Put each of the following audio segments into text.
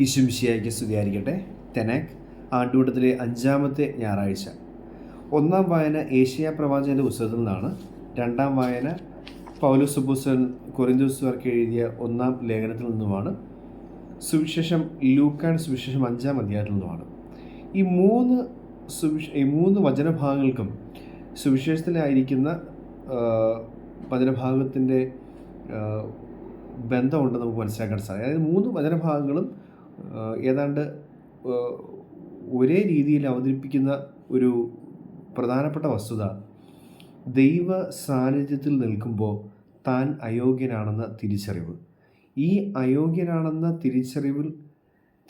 ഈശുമിശിയായിക്ക് സ്തുതിയായിരിക്കട്ടെ. തെനാക് ആണ്ടുകൂട്ടത്തിലെ അഞ്ചാമത്തെ ഞായറാഴ്ച. ഒന്നാം വായന ഏഷ്യ പ്രവാചകന്റെ പുസ്തകത്തിൽ നിന്നാണ്. രണ്ടാം വായന പൗലോസ് സുബൂസൻ കൊറിന്തോസുകാർക്ക് എഴുതിയ ഒന്നാം ലേഖനത്തിൽ നിന്നുമാണ്. സുവിശേഷം ലൂക്കാൻ സുവിശേഷം അഞ്ചാം അധ്യായത്തിൽ നിന്നുമാണ്. ഈ മൂന്ന് സുവിശ ഈ മൂന്ന് വചനഭാഗങ്ങൾക്കും സുവിശേഷത്തിലായിരിക്കുന്ന വചനഭാഗത്തിന്റെ ബന്ധമുണ്ടെന്ന് നമുക്ക് മനസ്സിലാക്കാൻ സാധിക്കും. അതായത് മൂന്ന് വചനഭാഗങ്ങളും ഏതാണ്ട് ഒരേ രീതിയിൽ അവതരിപ്പിക്കുന്ന ഒരു പ്രധാനപ്പെട്ട വസ്തുത. ദൈവ സാന്നിധ്യത്തിൽ നിൽക്കുമ്പോൾ താൻ അയോഗ്യനാണെന്ന തിരിച്ചറിവ്. ഈ അയോഗ്യനാണെന്ന തിരിച്ചറിവിൽ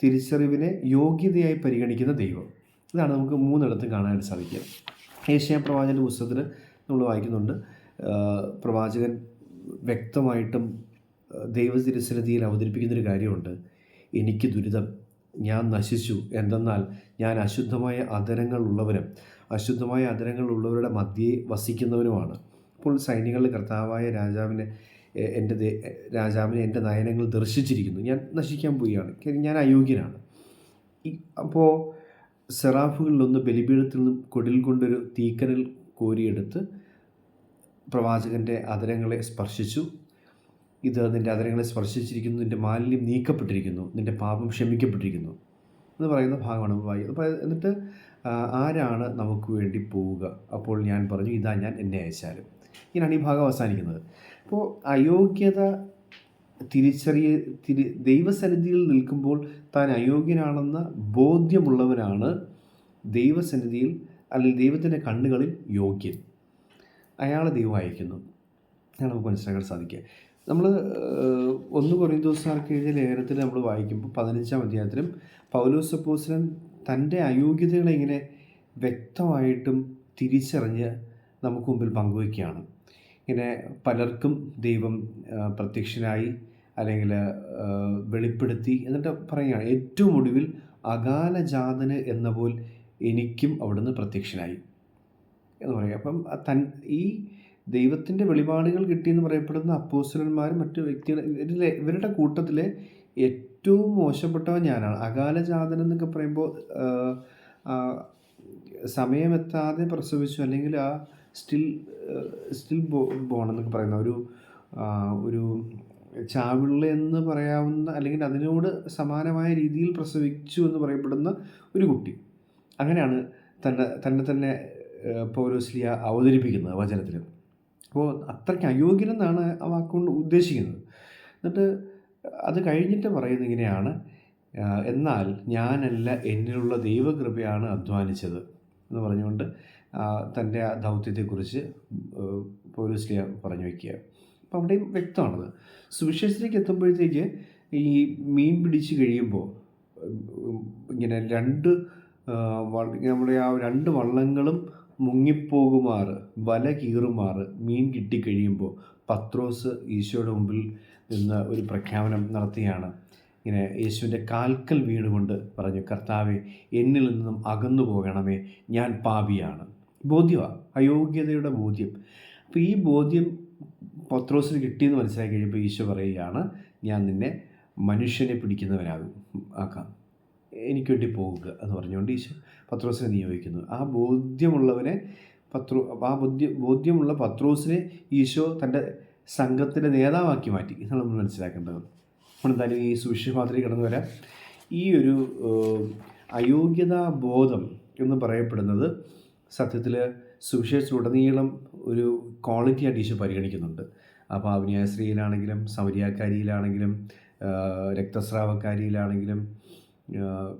തിരിച്ചറിവിനെ യോഗ്യതയായി പരിഗണിക്കുന്ന ദൈവം. ഇതാണ് നമുക്ക് മൂന്നിടത്തും കാണാനായിട്ട് സാധിക്കുക. ഏഷ്യ പ്രവാചകന്റെ പുസ്തകത്തിൽ നമ്മൾ വായിക്കുന്നുണ്ട്. പ്രവാചകൻ വ്യക്തമായിട്ടും ദൈവ തിരുസന്നിധിയിൽ അവതരിപ്പിക്കുന്നൊരു കാര്യമുണ്ട്. എനിക്ക് ദുരിതം. ഞാൻ നശിച്ചു. എന്തെന്നാൽ ഞാൻ അശുദ്ധമായ അധരങ്ങൾ ഉള്ളവനും അശുദ്ധമായ അധരങ്ങൾ ഉള്ളവരുടെ മധ്യേ വസിക്കുന്നവനുമാണ്. അപ്പോൾ സൈന്യങ്ങളുടെ കർത്താവായ രാജാവിനെ എന്റെ രാജാവിനെ എന്റെ നയനങ്ങൾ ദർശിച്ചിരിക്കുന്നു. ഞാൻ നശിക്കാൻ പോവുകയാണ്. ഞാൻ അയോഗ്യനാണ്. അപ്പോൾ സെറാഫുകളിലൊന്ന് ബലിപീഠത്തിൽ നിന്നും കൊടിൽ കൊണ്ടൊരു തീക്കനൽ കോരിയെടുത്ത് പ്രവാചകന്റെ അതരങ്ങളെ സ്പർശിച്ചു. ഇത് നിന്റെ അതരങ്ങളെ സ്പർശിച്ചിരിക്കുന്നു നിന്റെ മാലിന്യം നീക്കപ്പെട്ടിരിക്കുന്നു നിന്റെ പാപം ക്ഷമിക്കപ്പെട്ടിരിക്കുന്നു എന്ന് പറയുന്ന ഭാഗമാണ് വായി. അപ്പോൾ എന്നിട്ട് ആരാണ് നമുക്ക് വേണ്ടി പോവുക? അപ്പോൾ ഞാൻ പറഞ്ഞു ഇതാ ഞാൻ എന്നെ അയച്ചാലും. ഇങ്ങനെയാണ് ഈ ഭാഗം അവസാനിക്കുന്നത്. അപ്പോൾ അയോഗ്യത തിരിച്ചറിയ തിരി ദൈവസന്നിധിയിൽ നിൽക്കുമ്പോൾ താൻ അയോഗ്യനാണെന്ന ബോധ്യമുള്ളവനാണ് ദൈവസന്നിധിയിൽ അല്ലെങ്കിൽ ദൈവത്തിന്റെ കണ്ണുകളിൽ യോഗ്യൻ. അയാളെ ദൈവം അയക്കുന്നു. അയാൾ നമുക്ക് മനസ്സിലാക്കാൻ സാധിക്കുക. നമ്മൾ ഒന്ന് കുറേ ദിവസമാർക്ക് എഴുതിയ ലേഖനത്തിൽ നമ്മൾ വായിക്കുമ്പോൾ പതിനഞ്ചാം അധ്യായത്തിലും പൗലോസ് അപ്പോസ്തലൻ തന്റെ അയോഗ്യതകളെ ഇങ്ങനെ വ്യക്തമായിട്ടും തിരിച്ചറിഞ്ഞ് നമുക്ക് മുമ്പിൽ പങ്കുവയ്ക്കുകയാണ്. ഇങ്ങനെ പലർക്കും ദൈവം പ്രത്യക്ഷനായി അല്ലെങ്കിൽ വെളിപ്പെടുത്തി എന്നിട്ട് പറയുകയാണ്. ഏറ്റവും ഒടുവിൽ അകാലജാതന് എന്ന പോൽ എനിക്കും അവിടുന്ന് പ്രത്യക്ഷനായി എന്ന് പറയും അപ്പം തൻ ഈ ദൈവത്തിന്റെ വെളിപാടുകൾ കിട്ടിയെന്ന് പറയപ്പെടുന്ന അപ്പോസ്റ്റലന്മാരും മറ്റു വ്യക്തികൾ ഇവരിലെ ഇവരുടെ കൂട്ടത്തിലെ ഏറ്റവും മോശപ്പെട്ടവൻ ഞാനാണ്. അകാലജാതൻ എന്നൊക്കെ പറയുമ്പോൾ സമയമെത്താതെ പ്രസവിച്ചു അല്ലെങ്കിൽ ആ സ്റ്റിൽ സ്റ്റിൽ ബോ ബോൺ എന്നൊക്കെ പറയുന്ന ഒരു ഒരു ചാവിള്ള എന്ന് പറയാവുന്ന അല്ലെങ്കിൽ അതിനോട് സമാനമായ രീതിയിൽ പ്രസവിച്ചു എന്ന് പറയപ്പെടുന്ന ഒരു കുട്ടി. അങ്ങനെയാണ് തന്നെ തന്നെ തന്നെ പൗലോസ്ലിയ അവതരിപ്പിക്കുന്നത് വചനത്തിൽ അപ്പോൾ അത്രയ്ക്ക് അയോഗ്യനെന്നാണ് ആ വാക്കുകൊണ്ട് ഉദ്ദേശിക്കുന്നത്. എന്നിട്ട് അത് കഴിഞ്ഞിട്ട് പറയുന്നത് ഇങ്ങനെയാണ് എന്നാൽ ഞാനല്ല എന്നിലുള്ള ദൈവകൃപയാണ് അധ്വാനിച്ചത് എന്ന് പറഞ്ഞുകൊണ്ട് തന്റെ ആ ദൗത്യത്തെക്കുറിച്ച് പോലീസിലെ പറഞ്ഞു വയ്ക്കുക. അപ്പോൾ അവിടെയും വ്യക്തമാണത്. സുവിശേഷത്തിലേക്ക് എത്തുമ്പോഴത്തേക്ക് ഈ മീൻ പിടിച്ച് കഴിയുമ്പോൾ ഇങ്ങനെ രണ്ട് നമ്മുടെ ആ രണ്ട് വള്ളങ്ങളും മുങ്ങിപ്പോകുമാറ് വല കീറുമാറ് മീൻ കിട്ടിക്കഴിയുമ്പോൾ പത്രോസ് ഈശോയുടെ മുമ്പിൽ നിന്ന് ഒരു പ്രഖ്യാപനം നടത്തുകയാണ്. ഇങ്ങനെ യേശുവിന്റെ കാൽക്കൽ വീണുകൊണ്ട് പറഞ്ഞു കർത്താവെ എന്നിൽ നിന്നും അകന്നു പോകണമേ ഞാൻ പാപിയാണ്. ബോധ്യമാണ് അയോഗ്യതയുടെ ബോധ്യം. അപ്പോൾ ഈ ബോധ്യം പത്രോസിന് കിട്ടിയെന്ന് മനസ്സിലാക്കി കഴിയുമ്പോൾ ഈശോ പറയുകയാണ് ഞാൻ നിന്നെ മനുഷ്യനെ പിടിക്കുന്നവനാകും. ആക്കാം. എനിക്ക് വേണ്ടി പോകുക എന്ന് പറഞ്ഞുകൊണ്ട് ഈശോ പത്രോസിനെ നിയോഗിക്കുന്നു. ആ ബോധ്യമുള്ളവനെ പത്രോ ആ ബോധ്യ ബോധ്യമുള്ള പത്രോസിനെ ഈശോ തന്റെ സംഘത്തിന്റെ നേതാവാക്കി മാറ്റി എന്നാണ് നമ്മൾ മനസ്സിലാക്കേണ്ടത്. നമ്മളെന്തായാലും ഈ സുവിശേഷമാത്രയിൽ കടന്നു വരാം. ഈ ഒരു അയോഗ്യതാ ബോധം എന്ന് പറയപ്പെടുന്നത് സത്യത്തിൽ സുവിശേഷത്തിലുടനീളം ഒരു ക്വാളിറ്റി ആയിട്ട് ഈശോ പരിഗണിക്കുന്നുണ്ട്. അപ്പോൾ അഭിനയ സ്ത്രീയിലാണെങ്കിലും സമരിയാക്കാരിയിലാണെങ്കിലും രക്തസ്രാവക്കാരിയിലാണെങ്കിലും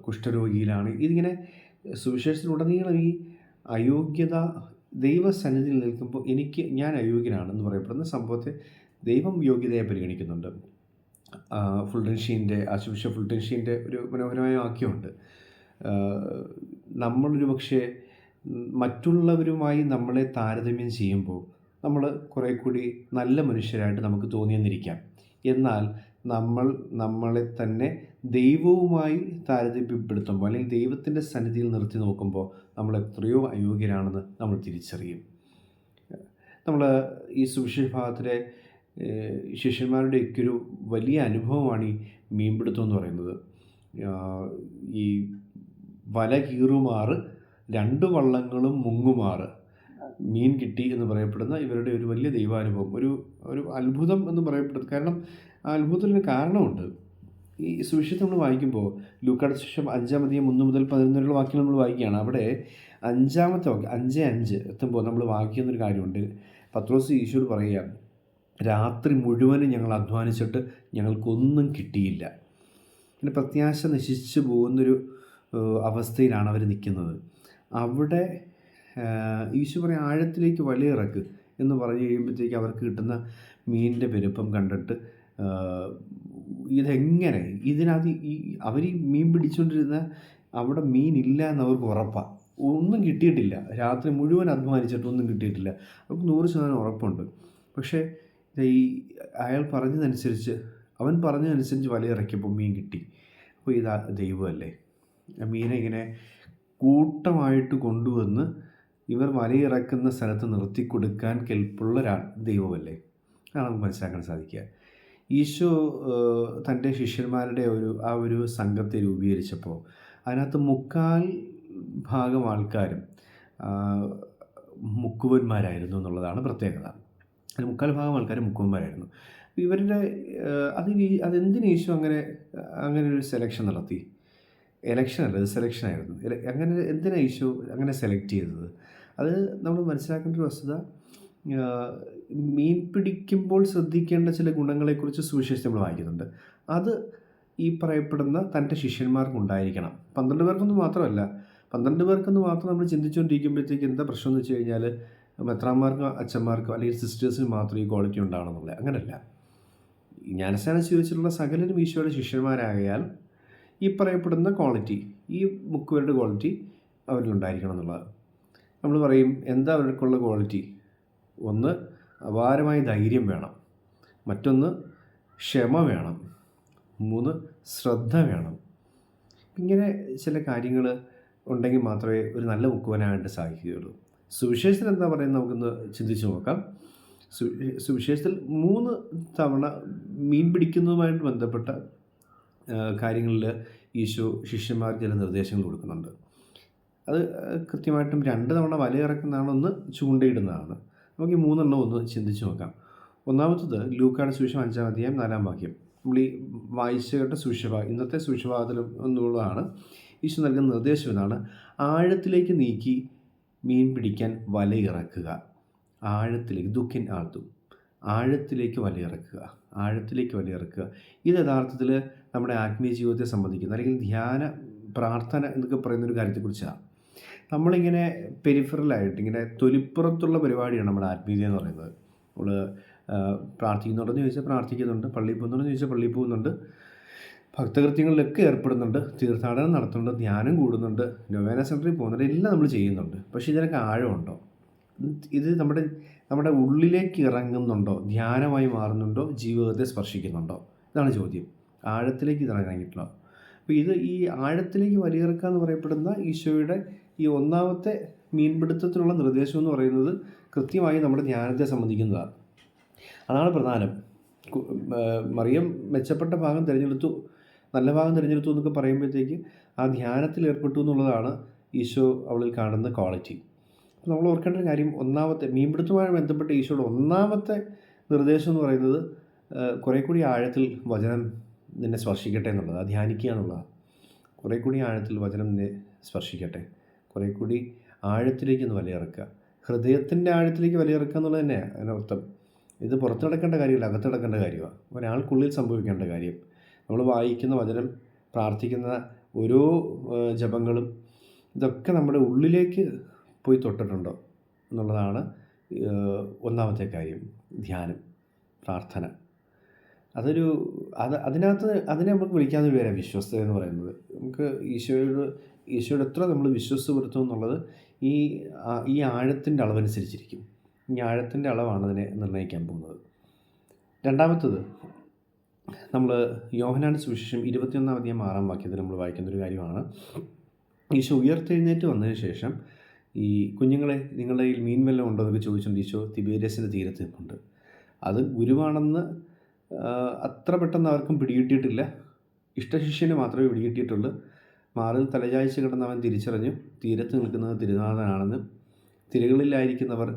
കുഷ്ഠരോഗിയിലാണ്. ഇതിങ്ങനെ സുവിശേഷത്തിലുടനീളം ഈ അയോഗ്യത ദൈവസന്നിധിയിൽ നിൽക്കുമ്പോൾ എനിക്ക് ഞാൻ അയോഗ്യനാണെന്ന് പറയപ്പെടുന്ന സംഭവത്തെ ദൈവം യോഗ്യതയെ പരിഗണിക്കുന്നുണ്ട്. ഫുൾട്ടൻഷീന്റെ ആശുപത്രി ഫുൾട്ടൻഷീന്റെ ഒരു മനോഹരമായ വാക്യമുണ്ട്. നമ്മളൊരു പക്ഷേ മറ്റുള്ളവരുമായി നമ്മളെ താരതമ്യം ചെയ്യുമ്പോൾ നമ്മൾ കുറേ കൂടി നല്ല മനുഷ്യരായിട്ട് നമുക്ക് തോന്നിയെന്നിരിക്കാം. എന്നാൽ നമ്മൾ നമ്മളെ തന്നെ ദൈവവുമായി താരതമ്യപ്പെടുത്തുമ്പോൾ അല്ലെങ്കിൽ ദൈവത്തിന്റെ സന്നിധിയിൽ നിർത്തി നോക്കുമ്പോൾ നമ്മൾ എത്രയോ അയോഗ്യരാണെന്ന് നമ്മൾ തിരിച്ചറിയും. നമ്മൾ ഈ സുവിശേഷ ഭാഗത്തിലെ ശിഷ്യന്മാരുടെയൊക്കെ ഒരു വലിയ അനുഭവമാണ് ഈ മീൻപിടുത്തം എന്ന് പറയുന്നത്. ഈ വല കീറുമാറ് രണ്ട് വള്ളങ്ങളും മുങ്ങുമാറ്. മീൻ കിട്ടി എന്ന് പറയപ്പെടുന്ന ഇവരുടെ ഒരു വലിയ ദൈവാനുഭവം. ഒരു ഒരു അത്ഭുതം എന്ന് പറയപ്പെടുന്നത്. കാരണം ആ അത്ഭുതത്തിന് കാരണമുണ്ട്. ഈ സുവിശേഷം നമ്മൾ വായിക്കുമ്പോൾ ലൂക്കാട് ശേഷം അഞ്ചാം അധികം ഒന്ന് മുതൽ പതിനൊന്ന് വരെയുള്ള വാക്യം നമ്മൾ വായിക്കുകയാണ്. അവിടെ അഞ്ചാമത്തെ വാക്യം അഞ്ച് അഞ്ച് എത്തുമ്പോൾ നമ്മൾ വായിക്കുന്നൊരു കാര്യമുണ്ട്. പത്രോസ് ഈശോട് പറയുകയാണ് രാത്രി മുഴുവനും ഞങ്ങൾ അധ്വാനിച്ചിട്ട് ഞങ്ങൾക്കൊന്നും കിട്ടിയില്ല. പിന്നെ പ്രത്യാശ നശിച്ചു പോകുന്നൊരു അവസ്ഥയിലാണ് അവർ നിൽക്കുന്നത്. അവിടെ ഈശു പറയും ആഴത്തിലേക്ക് വലയിറക്ക് എന്ന് പറഞ്ഞു കഴിയുമ്പോഴത്തേക്ക് അവർക്ക് കിട്ടുന്ന മീനിന്റെ പെരുപ്പം കണ്ടിട്ട് ഇതെങ്ങനെ? ഇതിനകത്ത് ഈ അവർ ഈ മീൻ പിടിച്ചുകൊണ്ടിരുന്ന അവിടെ മീൻ ഇല്ല എന്ന് അവർക്ക് ഉറപ്പാണ് ഒന്നും കിട്ടിയിട്ടില്ല. രാത്രി മുഴുവൻ അധ്വാനിച്ചിട്ടൊന്നും കിട്ടിയിട്ടില്ല. അവർക്ക് നൂറ് ശതമാനം ഉറപ്പുണ്ട്. പക്ഷേ ഈ അയാൾ പറഞ്ഞതനുസരിച്ച് അവൻ പറഞ്ഞതനുസരിച്ച് വലയിറക്കിയപ്പോൾ മീൻ കിട്ടി. അപ്പോൾ ഇതാ ദൈവമല്ലേ. മീനെ ഇങ്ങനെ കൂട്ടമായിട്ട് കൊണ്ടുവന്ന് ഇവർ വലയിറക്കുന്ന സ്ഥലത്ത് നിർത്തി കൊടുക്കാൻ കെൽപ്പുള്ള ദൈവമല്ലേ. അതാണ് നമുക്ക് മനസ്സിലാക്കാൻ സാധിക്കുക. ഈശോ തന്റെ ശിഷ്യന്മാരുടെ ഒരു ആ ഒരു സംഘത്തെ രൂപീകരിച്ചപ്പോൾ അതിനകത്ത് മുക്കാൽ ഭാഗം ആൾക്കാരും മുക്കുവന്മാരായിരുന്നു എന്നുള്ളതാണ് പ്രത്യേകത. അതിൽ മുക്കാൽ ഭാഗം ആൾക്കാർ മുക്കുവന്മാരായിരുന്നു. ഇവരുടെ അതിന് അതെന്തിന് ഈശോ അങ്ങനെ അങ്ങനെ ഒരു സെലക്ഷൻ നടത്തി? എലക്ഷൻ അല്ല ഇത് സെലക്ഷൻ ആയിരുന്നു. അങ്ങനെ എന്തിനാണ് ഈശോ അങ്ങനെ സെലക്ട് ചെയ്തത്? അത് നമ്മൾ മനസ്സിലാക്കേണ്ട ഒരു വസ്തുത മീൻ പിടിക്കുമ്പോൾ ശ്രദ്ധിക്കേണ്ട ചില ഗുണങ്ങളെക്കുറിച്ച് സുവിശേഷം നമ്മൾ വായിക്കുന്നുണ്ട്. അത് ഈ പറയപ്പെടുന്ന തന്റെ ശിഷ്യന്മാർക്ക് ഉണ്ടായിരിക്കണം പന്ത്രണ്ട് പേർക്കൊന്നും മാത്രമല്ല. പന്ത്രണ്ട് പേർക്കൊന്ന് മാത്രം നമ്മൾ ചിന്തിച്ചുകൊണ്ടിരിക്കുമ്പോഴത്തേക്ക് എന്താ പ്രശ്നം എന്ന് വെച്ച് കഴിഞ്ഞാൽ മെത്രാന്മാർക്കോ അച്ഛന്മാർക്കോ അല്ലെങ്കിൽ സിസ്റ്റേഴ്സിന് മാത്രം ഈ ക്വാളിറ്റി ഉണ്ടാകണമെന്നുള്ളത് അങ്ങനല്ല. ജ്ഞാനസേന സ്വീകരിച്ചിട്ടുള്ള സകലരും ഈശോയുടെ ശിഷ്യന്മാരായാൽ ഈ പറയപ്പെടുന്ന ക്വാളിറ്റി ഈ ബുക്കുകളുടെ ക്വാളിറ്റി അവരിലുണ്ടായിരിക്കണം എന്നുള്ളത്. നമ്മൾ പറയും എന്താ അവർക്കുള്ള ക്വാളിറ്റി? ഒന്ന് അപാരമായ ധൈര്യം വേണം. മറ്റൊന്ന് ക്ഷമ വേണം. മൂന്ന് ശ്രദ്ധ വേണം. ഇങ്ങനെ ചില കാര്യങ്ങൾ ഉണ്ടെങ്കിൽ മാത്രമേ ഒരു നല്ല മുക്കുവനായിട്ട് സാധിക്കുകയുള്ളൂ. സുവിശേഷത്തിൽ എന്താ പറയുന്നത് നമുക്കൊന്ന് ചിന്തിച്ച് നോക്കാം. സുവിശേഷത്തിൽ മൂന്ന് തവണ മീൻ പിടിക്കുന്നതുമായിട്ട് ബന്ധപ്പെട്ട കാര്യങ്ങളിൽ ഈശോ ശിഷ്യന്മാർക്ക് ചില നിർദ്ദേശങ്ങൾ കൊടുക്കുന്നുണ്ട്. അത് കൃത്യമായിട്ടും രണ്ട് തവണ വലയിറക്കുന്നതാണ് ഒന്ന് ചൂണ്ടയിടുന്നതാണ്. നമുക്ക് ഈ മൂന്നെണ്ണം ഒന്ന് ചിന്തിച്ച് നോക്കാം. ഒന്നാമത്തത് ലൂക്കാട് സുവിശേഷം അഞ്ചാം അധ്യായം നാലാം വാക്യം. നമ്മൾ ഈ വായിച്ചു കേട്ട ഇന്നത്തെ സുവിശേഷഭാഗത്തിലും എന്നുള്ളതാണ് ഈശോ നൽകുന്ന നിർദ്ദേശം എന്നാണ് ആഴത്തിലേക്ക് നീക്കി മീൻ പിടിക്കാൻ വലയിറക്കുക ആഴത്തിലേക്ക് ദുഃഖിൻ ആർത്തും ആഴത്തിലേക്ക് വലയിറക്കുക ആഴത്തിലേക്ക് വലയിറക്കുക ഇത് യഥാർത്ഥത്തിൽ നമ്മുടെ ആത്മീയ ജീവിതത്തെ സംബന്ധിക്കുന്ന. അല്ലെങ്കിൽ ധ്യാന പ്രാർത്ഥന എന്നൊക്കെ പറയുന്നൊരു കാര്യത്തെക്കുറിച്ചാണ്. നമ്മളിങ്ങനെ പെരിഫറലായിട്ട് ഇങ്ങനെ തൊലിപ്പുറത്തുള്ള പരിപാടിയാണ് നമ്മുടെ ആത്മീയത എന്ന് പറയുന്നത്. നമ്മൾ പ്രാർത്ഥിക്കുന്നുണ്ടെന്ന് ചോദിച്ചാൽ പ്രാർത്ഥിക്കുന്നുണ്ട് പള്ളിയിൽ പോകുന്നുണ്ടെന്ന് ചോദിച്ചാൽ പള്ളിയിൽ പോകുന്നുണ്ട് ഭക്തകൃത്യങ്ങളിലൊക്കെ ഏർപ്പെടുന്നുണ്ട് തീർത്ഥാടനം നടത്തുന്നുണ്ട് ധ്യാനം കൂടുന്നുണ്ട് നൊവേന സെന്ററിൽ പോകുന്നുണ്ട് എല്ലാം നമ്മൾ ചെയ്യുന്നുണ്ട്. പക്ഷേ ഇതിനൊക്കെ ആഴമുണ്ടോ? ഇത് നമ്മുടെ നമ്മുടെ ഉള്ളിലേക്ക് ഇറങ്ങുന്നുണ്ടോ? ധ്യാനമായി മാറുന്നുണ്ടോ? ജീവിതത്തെ സ്പർശിക്കുന്നുണ്ടോ? ഇതാണ് ചോദ്യം. ആഴത്തിലേക്ക് ഇത് ഇറങ്ങിയിട്ടുണ്ടോ? അപ്പോൾ ഇത് ഈ ആഴത്തിലേക്ക് വലിയിറക്കുക എന്ന് പറയപ്പെടുന്ന ഈശോയുടെ ഈ ഒന്നാമത്തെ മീൻപിടുത്തത്തിനുള്ള നിർദ്ദേശം എന്ന് പറയുന്നത് കൃത്യമായി നമ്മുടെ ധ്യാനത്തെ സംബന്ധിക്കുന്നതാണ്. അതാണ് പ്രധാനം. മറിയം മെച്ചപ്പെട്ട ഭാഗം തിരഞ്ഞെടുത്തു നല്ല ഭാഗം തിരഞ്ഞെടുത്തു എന്നൊക്കെ പറയുമ്പോഴത്തേക്ക് ആ ധ്യാനത്തിൽ ഏർപ്പെട്ടു എന്നുള്ളതാണ് ഈശോ അവളിൽ കാണുന്ന ക്വാളിറ്റി. നമ്മൾ ഓർക്കേണ്ട ഒരു കാര്യം ഒന്നാമത്തെ മീൻപിടുത്തവുമായി ബന്ധപ്പെട്ട ഈശോയുടെ ഒന്നാമത്തെ നിർദ്ദേശം എന്ന് പറയുന്നത് കുറേ കൂടി ആഴത്തിൽ വചനം നിന്നെ സ്പർശിക്കട്ടെ എന്നുള്ളതാണ്. ധ്യാനിക്കുക എന്നുള്ളതാണ്. കുറേ കൂടി ആഴത്തിൽ വചനം നിന്നെ സ്പർശിക്കട്ടെ. കുറേ കൂടി ആഴത്തിലേക്ക് ഒന്ന് വലയിറക്കുക. ഹൃദയത്തിന്റെ ആഴത്തിലേക്ക് വലയിറക്കുക എന്നുള്ളത് തന്നെയാണ് അതിനർത്ഥം ഇത് പുറത്ത് നടക്കേണ്ട കാര്യമല്ല അകത്ത് നടക്കേണ്ട കാര്യമാണ്. ഒരാൾക്കുള്ളിൽ സംഭവിക്കേണ്ട കാര്യം. നമ്മൾ വായിക്കുന്ന വചനം പ്രാർത്ഥിക്കുന്ന ഓരോ ജപങ്ങളും ഇതൊക്കെ നമ്മുടെ ഉള്ളിലേക്ക് പോയി തൊട്ടിട്ടുണ്ടോ എന്നുള്ളതാണ് ഒന്നാമത്തെ കാര്യം. ധ്യാനം പ്രാർത്ഥന. അതൊരു അത് അതിനകത്ത് അതിനെ നമുക്ക് വിളിക്കാവുന്ന പേരാണ് വിശ്വസ്തത എന്ന് പറയുന്നത്. നമുക്ക് ഈശോയോട് ഈശോയോട് എത്ര നമ്മൾ വിശ്വസിച്ച് പുലർത്തും എന്നുള്ളത് ഈ ഈ ആഴത്തിന്റെ അളവനുസരിച്ചിരിക്കും. ഈ ആഴത്തിന്റെ അളവാണ് അതിനെ നിർണയിക്കാൻ പോകുന്നത്. രണ്ടാമത്തത് നമ്മൾ യോഹനാട് സുവിശേഷം ഇരുപത്തിയൊന്നാം അധികം ആറാം വാക്യത്തിൽ നമ്മൾ വായിക്കുന്നൊരു കാര്യമാണ്. ഈശോ ഉയർത്തെഴുന്നേറ്റ് വന്നതിന് ശേഷം ഈ കുഞ്ഞുങ്ങളെ നിങ്ങളുടെ കയ്യിൽ മീൻ വല്ലതും ഉണ്ടോ എന്നൊക്കെ ചോദിച്ചുകൊണ്ട് ഈശോ തിബേരിയസിന്റെ തീരത്ത് നിൽപ്പുണ്ട്. അത് ഗുരുവാണെന്ന് അത്ര പെട്ടെന്ന് ആർക്കും പിടികിട്ടിയിട്ടില്ല. ഇഷ്ടശിഷ്യന് മാത്രമേ പിടികിട്ടിയിട്ടുള്ളൂ. മാറിൽ തലചായ്ച്ച് കിടന്നവൻ തിരിച്ചറിഞ്ഞു. തീരത്ത് നിൽക്കുന്നത് തിരുനാഥനാണെന്ന് തിരകളിലായിരിക്കുന്നവർ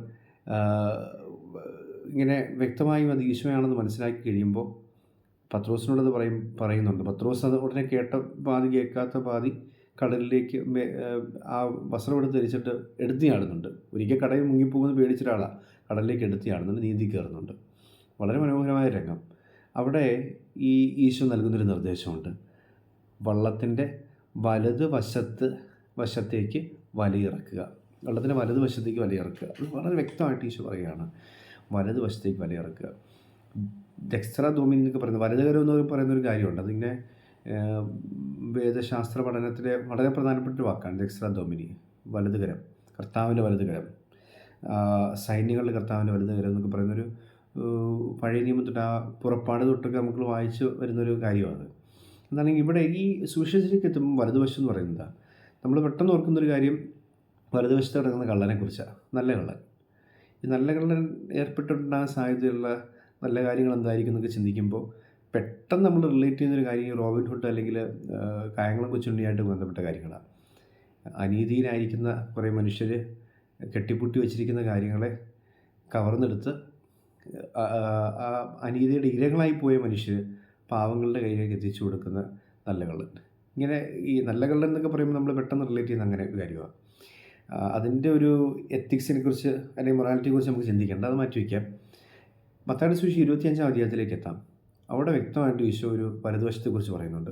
ഇങ്ങനെ വ്യക്തമായും അത് ഈശോയാണെന്ന് മനസ്സിലാക്കി കഴിയുമ്പോൾ പത്രോസിനോടത് പറയും പറയുന്നുണ്ട്. പത്രോസ് അത് ഉടനെ കേട്ട പാതി കേൾക്കാത്ത പാതി കടലിലേക്ക് ആ, വസ്ത്രം എടുത്ത് ധരിച്ചിട്ട് എടുത്തി ആടുന്നുണ്ട് ഒരിക്കൽ കടയിൽ മുങ്ങിപ്പോകുന്നത് പേടിച്ച ഒരാളാണ് കടലിലേക്ക് എടുത്തി ആടുന്നുണ്ട് നീന്തി കയറുന്നുണ്ട്. വളരെ മനോഹരമായ രംഗം. അവിടെ ഈ ഈശോ നൽകുന്നൊരു നിർദ്ദേശമുണ്ട്. വള്ളത്തിന്റെ വലത് വശത്ത് വശത്തേക്ക് വലയിറക്കുക. വള്ളത്തിന്റെ വലത് വശത്തേക്ക് വലയിറക്കുക. അത് വളരെ വ്യക്തമായിട്ട് ഈശോ പറയുകയാണ്. വലത് വശത്തേക്ക് വലയിറക്കുക. ഡെക്സ്ട്രാ ഡോമിൻ എന്നൊക്കെ പറയുന്നത് വലതുകരം എന്ന് പറയുന്ന ഒരു കാര്യമുണ്ട്. അതിങ്ങനെ വേദശാസ്ത്ര പഠനത്തിലെ വളരെ പ്രധാനപ്പെട്ട ഒരു വാക്കാണ് ഡെക്സ്ട്ര ഡോമിനി വലതുകരം. കർത്താവിന്റെ വലതുകരം. സൈന്യങ്ങളുടെ കർത്താവിന്റെ വലതുകരം എന്നൊക്കെ പറയുന്നൊരു പഴയ നിയമത്തിട്ട് ആ പുറപ്പാട് തൊട്ടൊക്കെ നമുക്ക് വായിച്ച് വരുന്നൊരു കാര്യമാണ് എന്നാണെങ്കിൽ ഇവിടെ ഈ സുവിശേഷത്തിലേക്ക് എത്തുമ്പോൾ വലതുവശം എന്ന് പറയുന്നത് നമ്മൾ പെട്ടെന്ന് ഓർക്കുന്നൊരു കാര്യം വലതുവശത്ത് കിടക്കുന്ന കള്ളനെ കുറിച്ചാണ്. നല്ല കള്ളൻ. ഈ നല്ല കള്ളൻ ഏർപ്പെട്ടിട്ടുണ്ടാകാൻ സാധ്യതയുള്ള നല്ല കാര്യങ്ങൾ എന്തായിരിക്കും എന്നൊക്കെ ചിന്തിക്കുമ്പോൾ പെട്ടെന്ന് നമ്മൾ റിലേറ്റ് ചെയ്യുന്നൊരു കാര്യം റോബിൻ ഹുഡ് അല്ലെങ്കിൽ കായംകുളം കൊച്ചുണ്ണിയായിട്ട് ബന്ധപ്പെട്ട കാര്യങ്ങളാണ്. അനീതിയിലായിരിക്കുന്ന കുറേ മനുഷ്യർ കെട്ടിപ്പൂട്ടി വച്ചിരിക്കുന്ന കാര്യങ്ങളെ കവർന്നെടുത്ത് അനീതിയുടെ ഇരകളായി പോയ മനുഷ്യർ പാവങ്ങളുടെ കയ്യിലേക്ക് എത്തിച്ചു കൊടുക്കുന്ന നല്ല ഇങ്ങനെ ഈ നല്ല എന്നൊക്കെ പറയുമ്പോൾ നമ്മൾ പെട്ടെന്ന് റിലേറ്റ് ചെയ്യുന്ന അങ്ങനെ കാര്യമാണ്. അതിന്റെ ഒരു എത്തിക്സിനെ കുറിച്ച് അല്ലെങ്കിൽ മൊറാലിറ്റിയെ കുറിച്ച് നമുക്ക് ചിന്തിക്കേണ്ട. അത് മാറ്റി വയ്ക്കാം. മത്താടി സൂചി ഇരുപത്തിയഞ്ചാം അധ്യായത്തിലേക്ക് എത്താം. അവിടെ വ്യക്തമായിട്ട് ഈശോ ഒരു വലതുവശത്തെക്കുറിച്ച് പറയുന്നുണ്ട്.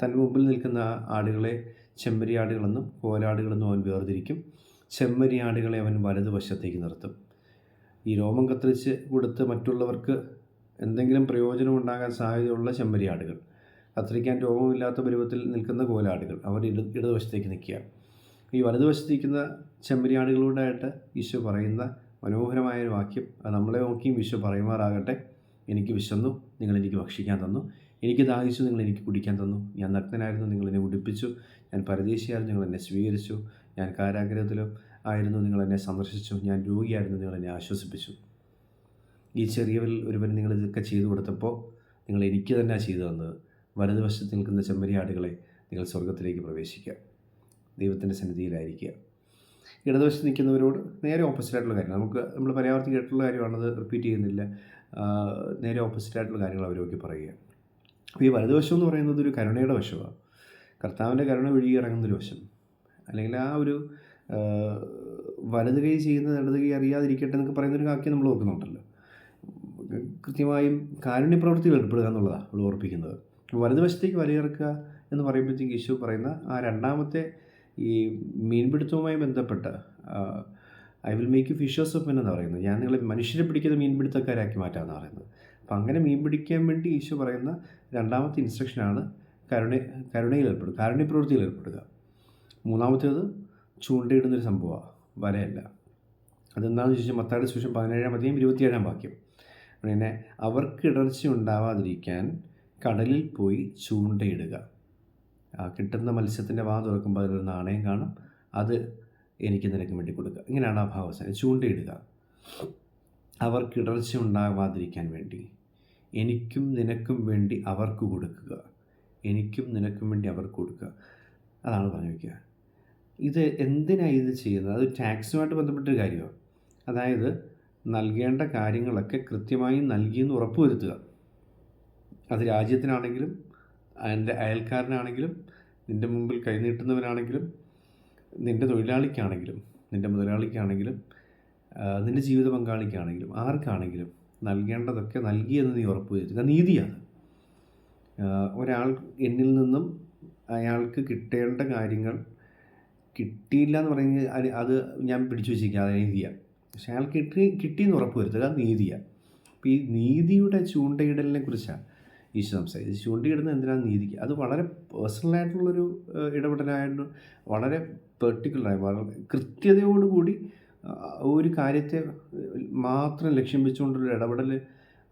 തന്റെ മുമ്പിൽ നിൽക്കുന്ന ആടുകളെ ചെമ്മരിയാടുകളെന്നും കോലാടുകളെന്നും അവൻ വേർതിരിക്കും. ചെമ്മരിയാടുകളെ അവൻ വലതുവശത്തേക്ക് നിർത്തും. ഈ രോമം കത്തിരിച്ച് കൊടുത്ത് മറ്റുള്ളവർക്ക് എന്തെങ്കിലും പ്രയോജനം ഉണ്ടാകാൻ സാധ്യതയുള്ള ചെമ്പരിയാടുകൾ. കത്തിരിക്കാൻ രോഗമില്ലാത്ത പരുവത്തിൽ നിൽക്കുന്ന കോലാടുകൾ. അവർ ഇട ഇടതുവശത്തേക്ക് നിൽക്കുക. ഈ വലതുവശത്തിരിക്കുന്ന ചെമ്പരിയാടുകളോടായിട്ട് ഈശോ പറയുന്ന മനോഹരമായ ഒരു വാക്യം. നമ്മളെ നോക്കിയും ഈശോ പറയുമാറാകട്ടെ. എനിക്ക് വിശന്നു നിങ്ങൾ എനിക്ക് ഭക്ഷിക്കാൻ തന്നു. എനിക്ക് ദാഹിച്ചു നിങ്ങൾ എനിക്ക് കുടിക്കാൻ തന്നു. ഞാൻ നഗ്നനായിരുന്നു നിങ്ങൾ എന്നെ ഉടുപ്പിച്ചു. ഞാൻ പരദേശിയായിരുന്നു നിങ്ങൾ എന്നെ സ്വീകരിച്ചു. ഞാൻ കാരാഗ്രഹത്തിലും ആയിരുന്നു നിങ്ങൾ എന്നെ സന്ദർശിച്ചു. ഞാൻ രോഗിയായിരുന്നു നിങ്ങൾ എന്നെ ആശ്വസിപ്പിച്ചു. ഈ ചെറിയവരിൽ ഒരുവൻ നിങ്ങൾ ഇതൊക്കെ ചെയ്തു കൊടുത്തപ്പോൾ നിങ്ങൾ എനിക്ക് തന്നെ ചെയ്തു തന്നത്. വലതുവശത്ത് നിൽക്കുന്ന ചെമ്മരിയാടുകളെ നിങ്ങൾ സ്വർഗത്തിലേക്ക് പ്രവേശിക്കുക. ദൈവത്തിന്റെ സന്നിധിയിലായിരിക്കുക. ഇടതുവശത്ത് നിൽക്കുന്നവരോട് നേരെ ഓപ്പോസിറ്റായിട്ടുള്ള കാര്യം നമുക്ക് നമ്മൾ പരമാവധി കേട്ടുള്ള കാര്യമാണത് റിപ്പീറ്റ് ചെയ്യുന്നില്ല. നേരെ ഓപ്പോസിറ്റായിട്ടുള്ള കാര്യങ്ങൾ അവരൊക്കെ പറയുക. അപ്പോൾ ഈ വലതുവശം എന്ന് പറയുന്നത് ഒരു കരുണയുടെ വശമാണ്. കർത്താവിന്റെ കരുണ ഒഴുകി ഇറങ്ങുന്നൊരു വശം. അല്ലെങ്കിൽ ആ ഒരു വലത് കൈ ചെയ്യുന്നത് ഇടത് കൈ അറിയാതിരിക്കട്ടെ എന്നൊക്കെ പറയുന്നൊരു കാക്കി നമ്മൾ ഓർക്കുന്നുണ്ടല്ലോ. കൃത്യമായും കാരുണ്യ പ്രവൃത്തികൾ ഏർപ്പെടുക എന്നുള്ളതാണ് നമ്മൾ ഓർപ്പിക്കുന്നത്. വലതുവശത്തേക്ക് വലയിറക്കുക എന്ന് പറയുമ്പോഴത്തേക്ക് യേശു പറയുന്ന ആ രണ്ടാമത്തെ ഈ മീൻപിടുത്തവുമായി ബന്ധപ്പെട്ട I will make you fishers of men എന്ന് പറയുന്നത്. ഞാൻ നിങ്ങളെ മനുഷ്യരെ പിടിക്കുന്ന മീൻപിടുത്തക്കാരാക്കി മാറ്റാമെന്ന് പറയുന്നത്. അപ്പം അങ്ങനെ മീൻ പിടിക്കാൻ വേണ്ടി ഈശോ പറയുന്ന രണ്ടാമത്തെ ഇൻസ്ട്രക്ഷനാണ് കരുണ കരുണയിൽ ഏർപ്പെടുക കാരുണ്യ പ്രവൃത്തിയിൽ ഏർപ്പെടുക. മൂന്നാമത്തേത് ചൂണ്ടയിടുന്നൊരു സംഭവമാണ് വലയല്ല. അതെന്താണെന്ന് ചോദിച്ചാൽ മത്താടി സുവിശേഷം പതിനേഴാം അധികം ഇരുപത്തിയേഴാം വാക്യം. പിന്നെ അവർക്ക് ഇടർച്ച ഉണ്ടാവാതിരിക്കാൻ കടലിൽ പോയി ചൂണ്ടയിടുക. ആ കിട്ടുന്ന മത്സ്യത്തിന്റെ വാ തുറക്കുമ്പോൾ അതിലൊരു നാണയം കാണും. അത് എനിക്ക് നിനക്ക് വേണ്ടി കൊടുക്കുക. ഇങ്ങനെയാണ് ആ ഭാവസാനം ചൂണ്ടയിടുക. അവർക്ക് ഇടർച്ച ഉണ്ടാവാതിരിക്കാൻ വേണ്ടി. എനിക്കും നിനക്കും വേണ്ടി അവർക്ക് കൊടുക്കുക. എനിക്കും നിനക്കും വേണ്ടി അവർക്ക് കൊടുക്കുക. അതാണ് പറഞ്ഞു വയ്ക്കുക. ഇത് എന്തിനാണ് ഇത് ചെയ്യുന്നത്? അത് ടാക്സുമായിട്ട് ബന്ധപ്പെട്ടൊരു കാര്യമാണ്. അതായത് നൽകേണ്ട കാര്യങ്ങളൊക്കെ കൃത്യമായി നൽകിയെന്ന് ഉറപ്പുവരുത്തുക. അത് രാജ്യത്തിനാണെങ്കിലും അതിന്റെ അയൽക്കാരനാണെങ്കിലും നിന്റെ മുമ്പിൽ കൈനീട്ടുന്നവനാണെങ്കിലും നിന്റെ തൊഴിലാളിക്കാണെങ്കിലും നിന്റെ മുതലാളിക്കാണെങ്കിലും നിന്റെ ജീവിത പങ്കാളിക്കാണെങ്കിലും ആർക്കാണെങ്കിലും നൽകേണ്ടതൊക്കെ നൽകിയെന്ന് നീ ഉറപ്പുവരുത്തുക. നീതിയാണ്. ഒരാൾ എന്നിൽ നിന്നും അയാൾക്ക് കിട്ടേണ്ട കാര്യങ്ങൾ കിട്ടിയില്ല എന്ന് പറയുന്നത് അത് ഞാൻ പിടിച്ചു വെച്ചിരിക്കുക അത് നീതിയാണ്. പക്ഷെ അയാൾ കിട്ടി കിട്ടിയെന്ന് ഉറപ്പ് വരുത്തുക നീതിയാണ് അപ്പോൾ ഈ നീതിയുടെ ചൂണ്ടയിടലിനെ കുറിച്ചാണ് ഈശോ സംസാരിച്ചത്. ചൂണ്ടയിടുന്ന എന്തിനാണ് നീതിക്ക്? അത് വളരെ പേഴ്സണലായിട്ടുള്ളൊരു ഇടപെടലായിട്ട് വളരെ പെർട്ടിക്കുലറായി. വളരെ കൃത്യതയോടുകൂടി ഒരു കാര്യത്തെ മാത്രം ലക്ഷ്യം വെച്ചുകൊണ്ടൊരു ഇടപെടൽ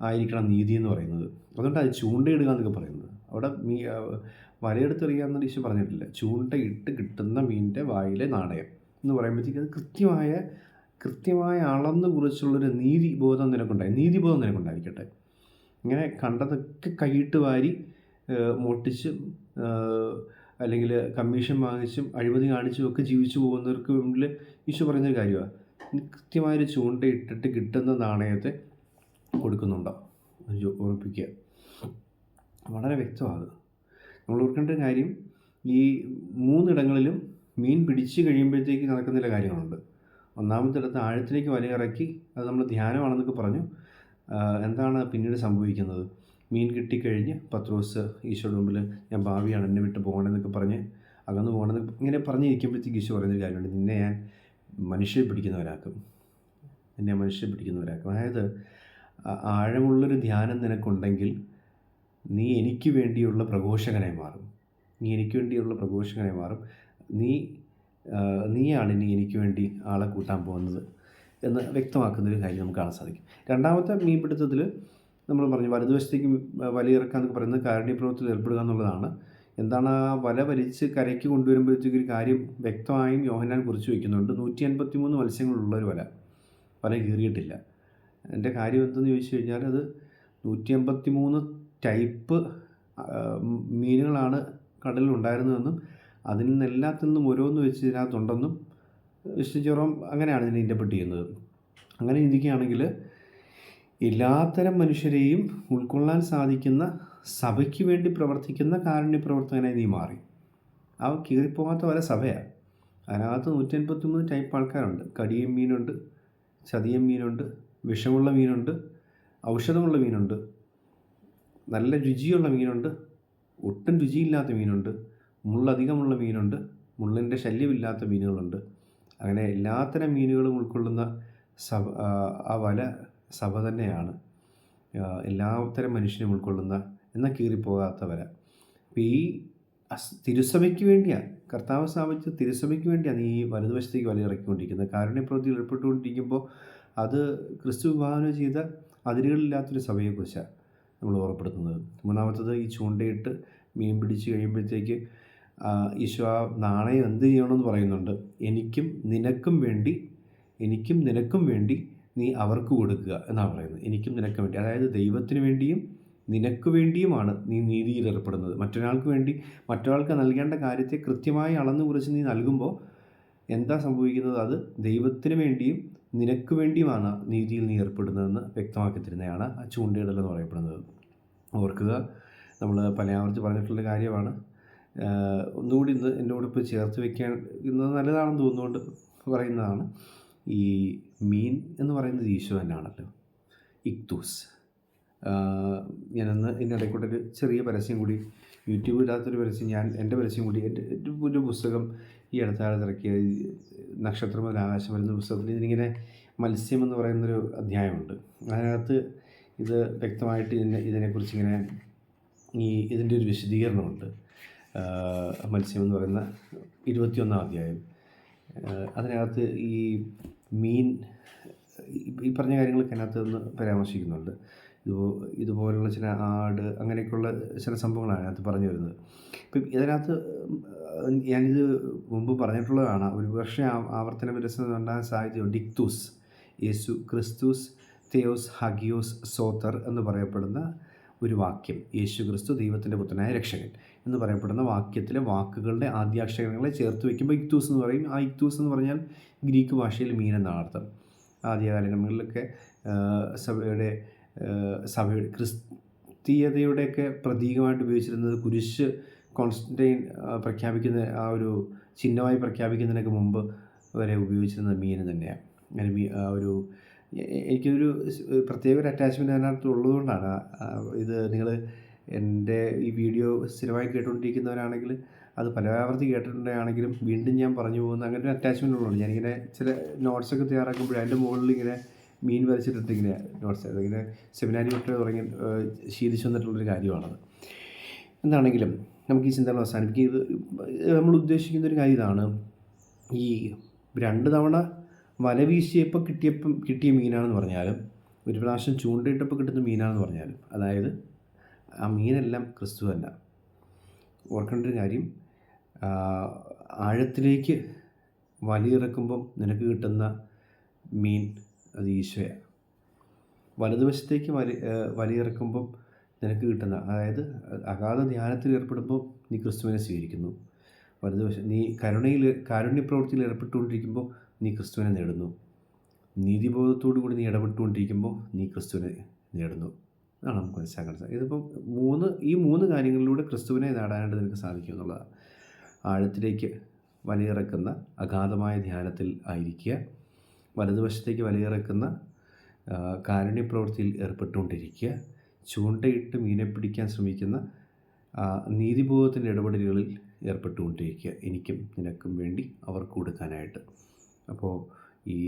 ആയിരിക്കണം നീതി എന്ന് പറയുന്നത്. അതുകൊണ്ട് അത് ചൂണ്ടയിടുക എന്നൊക്കെ പറയുന്നത്. അവിടെ മീ ആ, വലയെടുത്തെറിയാമെന്ന് ഈശോ പറഞ്ഞിട്ടില്ല. ചൂണ്ടയിട്ട് കിട്ടുന്ന മീനിന്റെ വായിലെ നാണയം എന്ന് പറയുമ്പോഴത്തേക്കും അത് കൃത്യമായ കൃത്യമായ അളന്ന് കുറിച്ചുള്ളൊരു നീതിബോധം നിനക്കുണ്ടായി നീതിബോധം നിനക്കുണ്ടായിരിക്കട്ടെ. ഇങ്ങനെ കണ്ടതൊക്കെ കൈയിട്ട് വാരി മോട്ടിച്ചും അല്ലെങ്കിൽ കമ്മീഷൻ വാങ്ങിച്ചും അഴിമതി കാണിച്ചും ഒക്കെ ജീവിച്ചു പോകുന്നവർക്ക് മുമ്പിൽ ഈശോ പറയുന്നൊരു കാര്യമാണ് കൃത്യമായൊരു ചൂണ്ട ഇട്ടിട്ട് കിട്ടുന്ന നാണയത്തെ കൊടുക്കുന്നുണ്ടോ? ഓർപ്പിക്കുക വളരെ വ്യക്തമാണ് നമ്മൾ ഓർക്കേണ്ട കാര്യം ഈ മൂന്നിടങ്ങളിലും മീൻ പിടിച്ചു കഴിയുമ്പോഴത്തേക്ക് നടക്കുന്ന ചില കാര്യങ്ങളുണ്ട്. ഒന്നാമത്തെ ഇടത്ത് ആഴത്തിലേക്ക് വലയിറക്കി അത് നമ്മൾ ധ്യാനമാണെന്നൊക്കെ പറഞ്ഞു. എന്താണ് പിന്നീട് സംഭവിക്കുന്നത്? മീൻ കിട്ടിക്കഴിഞ്ഞ് പത്ത് ദിവസം ഈശോയുടെ മുമ്പിൽ ഞാൻ ഭാവിയാണ് എന്നെ വിട്ട് പോകണമെന്നൊക്കെ പറഞ്ഞ് അകന്ന് പോകണമെന്ന് ഇങ്ങനെ പറഞ്ഞിരിക്കുമ്പോഴത്തേക്ക് ഈശോ പറയുന്നൊരു കാര്യമുണ്ട്. നിന്നെ ഞാൻ മനുഷ്യരെ പിടിക്കുന്നവരാക്കും. എന്നെ മനുഷ്യരെ പിടിക്കുന്നവരാക്കും. അതായത് ആഴമുള്ളൊരു ധ്യാനം നിനക്കുണ്ടെങ്കിൽ നീ എനിക്ക് വേണ്ടിയുള്ള പ്രഘോഷകനായി മാറും. നീ എനിക്ക് വേണ്ടിയുള്ള പ്രഘോഷകനായി മാറും. നീ നീയാണ് ഇനി എനിക്ക് വേണ്ടി ആളെ കൂട്ടാൻ പോകുന്നത് എന്ന് വ്യക്തമാക്കുന്ന ഒരു കാര്യം നമുക്ക് കാണാൻ സാധിക്കും. രണ്ടാമത്തെ മീൻപിടുത്തത്തിൽ നമ്മൾ പറഞ്ഞു വലതുവശത്തേക്ക് വലിയിറക്കുക എന്നൊക്കെ പറയുന്നത് കാരുണ്യപ്രവൃത്തിയിൽ ഏർപ്പെടുക എന്നുള്ളതാണ്. എന്താണ് ആ വല വലിച്ച് കരയ്ക്ക് കൊണ്ടുവരുമ്പോഴത്തേക്ക് ഒരു കാര്യം വ്യക്തമായും യോഹനാൻ കുറിച്ച് വയ്ക്കുന്നുണ്ട് നൂറ്റി അൻപത്തി മൂന്ന് മത്സ്യങ്ങളുള്ളൊരു വല വല കീറിയിട്ടില്ല. എന്റെ കാര്യം എന്തെന്ന് ചോദിച്ചു കഴിഞ്ഞാൽ അത് നൂറ്റി അമ്പത്തി മൂന്ന് ടൈപ്പ് മീനുകളാണ് കടലിൽ അതിൽ നിന്നെല്ലാത്തിൽ നിന്നും ഓരോന്ന് വെച്ച് ഇതിനകത്തുണ്ടെന്നും വിശ്വചോറം അങ്ങനെയാണ് ഇതിനെ ഇന്റർപ്രറ്റ് ചെയ്യുന്നത്. അങ്ങനെ ചിന്തിക്കുകയാണെങ്കിൽ എല്ലാത്തരം മനുഷ്യരെയും ഉൾക്കൊള്ളാൻ സാധിക്കുന്ന സഭയ്ക്ക് വേണ്ടി പ്രവർത്തിക്കുന്ന കാരുണ്യ പ്രവർത്തകനായി നീ മാറി. ആ കീറിപ്പോകാത്ത വരെ സഭയാണ് അതിനകത്ത് നൂറ്റി അൻപത്തി മൂന്ന് ടൈപ്പ് ആൾക്കാരുണ്ട്. കടിയൻ മീനുണ്ട് ചതിയൻ മീനുണ്ട് വിഷമുള്ള മീനുണ്ട് ഔഷധമുള്ള മീനുണ്ട് നല്ല രുചിയുള്ള മീനുണ്ട് ഒട്ടും രുചിയില്ലാത്ത മീനുണ്ട് മുള്ളധികമുള്ള മീനുണ്ട്. മുള്ളിന്റെ ശല്യമില്ലാത്ത മീനുകളുണ്ട്. അങ്ങനെ എല്ലാത്തരം മീനുകളും ഉൾക്കൊള്ളുന്ന സഭ ആ, വല സഭ തന്നെയാണ്. എല്ലാത്തരം മനുഷ്യനും ഉൾക്കൊള്ളുന്ന എന്നാൽ കീറിപ്പോകാത്ത വല. അപ്പോൾ ഈ തിരുസഭയ്ക്ക് വേണ്ടിയാണ് കർത്താവ് സ്ഥാപിച്ച തിരുസഭയ്ക്ക് വേണ്ടിയാണ് ഈ വലതുവശത്തേക്ക് വല ഇറക്കിക്കൊണ്ടിരിക്കുന്നത്. കാരുണ്യപ്രവൃത്തിയിൽ ഏർപ്പെട്ടുകൊണ്ടിരിക്കുമ്പോൾ അത് ക്രിസ്തു വിഭാവനം ചെയ്ത അതിരുകളില്ലാത്തൊരു സഭയെക്കുറിച്ചാണ് നമ്മൾ ഓർമ്മപ്പെടുത്തുന്നത്. മൂന്നാമത്തത് ഈ ചൂണ്ടയിട്ട് മീൻ പിടിച്ച് കഴിയുമ്പോഴത്തേക്ക് ഈശോ ആ നാണയം എന്ത് ചെയ്യണമെന്ന് പറയുന്നുണ്ട്. എനിക്കും നിനക്കും വേണ്ടി എനിക്കും നിനക്കും വേണ്ടി നീ അവർക്ക് കൊടുക്കുക എന്നാണ് പറയുന്നത്. എനിക്കും നിനക്കും വേണ്ടി. അതായത് ദൈവത്തിന് വേണ്ടിയും നിനക്ക് വേണ്ടിയുമാണ് നീ നീതിയിൽ ഏർപ്പെടുന്നത്. മറ്റൊരാൾക്ക് വേണ്ടി മറ്റൊരാൾക്ക് നൽകേണ്ട കാര്യത്തെ കൃത്യമായി അളന്നു കുറിച്ച് നീ നൽകുമ്പോൾ എന്താ സംഭവിക്കുന്നത്? അത് ദൈവത്തിന് വേണ്ടിയും നിനക്ക് വേണ്ടിയുമാണ് നീതിയിൽ നീ ഏർപ്പെടുന്നതെന്ന് വ്യക്തമാക്കി തരുന്നതാണ് ആ ചൂണ്ടയിടൽ എന്ന് പറയപ്പെടുന്നത്. ഓർക്കുക നമ്മൾ പലയാവർത്തി പറഞ്ഞിട്ടുള്ള കാര്യമാണ് ഒന്നുകൂടി ഇന്ന് എന്നോടൊപ്പം ചേർത്ത് വെക്കാൻ ഇന്നത് നല്ലതാണെന്ന് തോന്നുന്നുകൊണ്ട് പറയുന്നതാണ്. ഈ മീൻ എന്ന് പറയുന്നത് ഈശോ തന്നെയാണല്ലോ. ഇക്തൂസ്. ഞാനന്ന് ഇതിന്റെ ഇടയ്ക്കൂടെ ഒരു ചെറിയ പരസ്യം കൂടി യൂട്യൂബിലാത്തൊരു പരസ്യം ഞാൻ എന്റെ പരസ്യം കൂടി എന്റെ ഒരു പുസ്തകം ഈ അടുത്ത കാലത്ത് ഇറക്കിയ നക്ഷത്രം മുതൽ ആകാശം വരുന്ന പുസ്തകത്തിൽ ഇതിനിങ്ങനെ മത്സ്യം എന്ന് പറയുന്നൊരു അധ്യായമുണ്ട്. അതിനകത്ത് ഇത് വ്യക്തമായിട്ട് ഇതിനെ ഇതിനെക്കുറിച്ച് ഇങ്ങനെ ഈ ഇതിന്റെ ഒരു വിശദീകരണമുണ്ട്. മത്സ്യം എന്ന് പറയുന്ന ഇരുപത്തിയൊന്നാം അധ്യായം. അതിനകത്ത് ഈ മീൻ ഈ- പറഞ്ഞ കാര്യങ്ങളൊക്കെ അതിനകത്ത് ഒന്ന് പരാമർശിക്കുന്നുണ്ട്. ഇതുപോ ഇതുപോലുള്ള ചില ആട് അങ്ങനെയൊക്കെയുള്ള ചില സംഭവങ്ങളാണ് അതിനകത്ത് പറഞ്ഞു വരുന്നത്. ഇപ്പം ഇതിനകത്ത് ഞാനിത് മുമ്പ് പറഞ്ഞിട്ടുള്ളതാണ്. ഒരു പക്ഷേ ആവർത്തന വിരസനം ഉണ്ടാകാൻ സാഹചര്യം ഡിക്തൂസ് യേസു ക്രിസ്തുസ് തിയോസ് ഹഗിയോസ് സോത്തർ എന്ന് പറയപ്പെടുന്ന ഒരു വാക്യം. യേശു ക്രിസ്തു ദൈവത്തിന്റെ പുത്രനായ രക്ഷകൻ എന്ന് പറയപ്പെടുന്ന വാക്യത്തിലെ വാക്കുകളുടെ ആദ്യാക്ഷരങ്ങളെ ചേർത്ത് വയ്ക്കുമ്പോൾ ഇക്തൂസ് എന്ന് പറയും. ആ ഇക്തൂസ് എന്ന് പറഞ്ഞാൽ ഗ്രീക്ക് ഭാഷയിൽ മീൻ എന്നാണ് അർത്ഥം. ആദ്യകാലങ്ങളിലൊക്കെ ആ, സഭയുടെ സഭയുടെ ക്രിസ്തീയതയുടെയൊക്കെ പ്രതീകമായിട്ട് ഉപയോഗിച്ചിരുന്നത് കുരിശ് കോൺസ്റ്റന്റൈൻ പ്രഖ്യാപിക്കുന്ന ആ ഒരു ചിഹ്നമായി പ്രഖ്യാപിക്കുന്നതിനൊക്കെ മുമ്പ് വരെ ഉപയോഗിച്ചിരുന്നത് മീൻ തന്നെയാണ്. ഒരു എനിക്കൊരു പ്രത്യേക ഒരു അറ്റാച്ച്മെന്റ് അതിനകത്ത് ഉള്ളതുകൊണ്ടാണ്. ഇത് നിങ്ങൾ എന്റെ ഈ വീഡിയോ സ്ഥിരമായി കേട്ടുകൊണ്ടിരിക്കുന്നവരാണെങ്കിൽ അത് പലയാവർത്തി കേട്ടിട്ടുണ്ടെങ്കിലും വീണ്ടും ഞാൻ പറഞ്ഞു പോകുന്ന അങ്ങനെ ഒരു അറ്റാച്ച്മെന്റ് ഉള്ളതുകൊണ്ട് ഞാനിങ്ങനെ ചില നോട്ട്സൊക്കെ തയ്യാറാക്കുമ്പോൾ അതിന്റെ മുകളിൽ ഇങ്ങനെ മീൻ വരച്ചിട്ടിട്ട് ഇങ്ങനെ നോട്ട്സ് അതിങ്ങനെ സെമിനാരി തൊട്ട് തുടങ്ങി ശീലിച്ചു വന്നിട്ടുള്ളൊരു കാര്യമാണത്. എന്താണെങ്കിലും നമുക്ക് ഈ ചിന്തകൾ അവസാനിപ്പിക്കുക ഇത് നമ്മൾ ഉദ്ദേശിക്കുന്ന ഒരു കാര്യം ഇതാണ്. ഈ രണ്ട് തവണ വല വീശിയപ്പോൾ കിട്ടിയപ്പം കിട്ടിയ മീനാണെന്ന് പറഞ്ഞാലും ഒരു പ്രാവശ്യം ചൂണ്ടയിട്ടപ്പോൾ കിട്ടുന്ന മീനാണെന്ന് പറഞ്ഞാലും അതായത് ആ മീനെല്ലാം ക്രിസ്തുവല്ല ഓർക്കേണ്ട ഒരു കാര്യം ആഴത്തിലേക്ക് വലിയിറക്കുമ്പം നിനക്ക് കിട്ടുന്ന മീൻ അത് ഈശോയാണ് വലതുവശത്തേക്ക് വലി വലിയിറക്കുമ്പം നിനക്ക് കിട്ടുന്ന അതായത് അഗാധ ധ്യാനത്തിൽ ഏർപ്പെടുമ്പോൾ നീ ക്രിസ്തുവിനെ സ്വീകരിക്കുന്നു. വലതുവശം നീ കരുണയിൽ കാരുണ്യപ്രവൃത്തിയിൽ ഏർപ്പെട്ടുകൊണ്ടിരിക്കുമ്പോൾ നീ ക്രിസ്തുവിനെ നേടുന്നു. നീതിബോധത്തോടു കൂടി നീ ഇടപെട്ടുകൊണ്ടിരിക്കുമ്പോൾ നീ ക്രിസ്തുവിനെ നേടുന്നു. അതാണ് നമുക്ക് മനസ്സിലാക്കാൻ സാധിക്കും മൂന്ന് ഈ മൂന്ന് കാര്യങ്ങളിലൂടെ ക്രിസ്തുവിനെ നേടാനായിട്ട് നിനക്ക് സാധിക്കും എന്നുള്ളതാണ്. ആഴത്തിലേക്ക് വലിയിറക്കുന്ന അഗാധമായ ധ്യാനത്തിൽ ആയിരിക്കുക. വലതുവശത്തേക്ക് വലിയിറക്കുന്ന കാരുണ്യപ്രവൃത്തിയിൽ ഏർപ്പെട്ടുകൊണ്ടിരിക്കുക. ചൂണ്ടയിട്ട് മീനെ പിടിക്കാൻ ശ്രമിക്കുന്ന നീതിബോധത്തിന്റെ ഇടപെടലുകളിൽ ഏർപ്പെട്ടുകൊണ്ടിരിക്കുക. എനിക്കും നിനക്കും വേണ്ടി അവർക്ക് കൊടുക്കാനായിട്ട്. അപ്പോൾ ഈ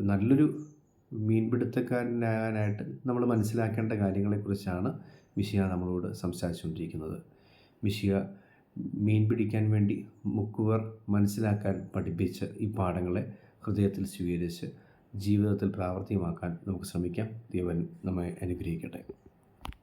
നല്ലൊരു മീൻപിടുത്തക്കാരനാകാനായിട്ട് നമ്മൾ മനസ്സിലാക്കേണ്ട കാര്യങ്ങളെക്കുറിച്ചാണ് മിഷിക നമ്മളോട് സംസാരിച്ചുകൊണ്ടിരിക്കുന്നത്. മിഷിക മീൻ പിടിക്കാൻ വേണ്ടി മുക്കുവർ മനസ്സിലാക്കാൻ പഠിപ്പിച്ച ഈ പാഠങ്ങളെ ഹൃദയത്തിൽ സ്വീകരിച്ച് ജീവിതത്തിൽ പ്രാവർത്തികമാക്കാൻ നമുക്ക് ശ്രമിക്കാം. ദൈവൻ നമ്മെ അനുഗ്രഹിക്കട്ടെ.